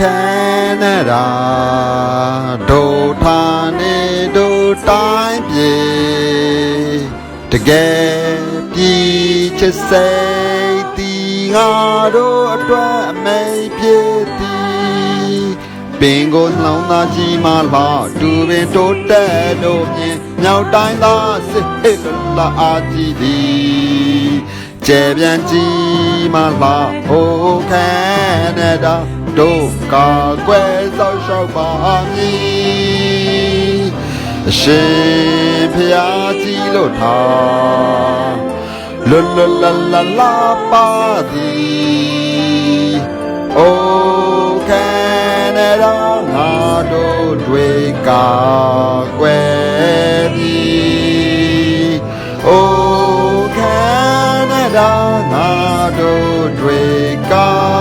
Canada ဒိုထာနေဒိုတိုင်းပြေတကယ်ပြည်ချစ်စိတ်တီငါတို့အတွက်အမိတ်ဖြစ်သည်ပင်ကိုနှောင်းသားကြီးမှလာတူပင်တိုးတက်တို့မြင်မြောက်တိုင်းသာစစ်ဟစ်လာအားကြီးသည်ကျဲပြန်ကြီးမှလာဟိုခဲနဲ့ တာတို့ကာကွယ်စောက်ရှောက်ပါမည်အရှင်ဖျားကြီးလို့ထားလွတ်လွတ်လပ်လပ်လာပါသည်အိုခဲနဲ့တော့ငါတို့တွေကာကွယ်ပြီးအိုခဲနဲ့တော့ငါတို့တွေကာ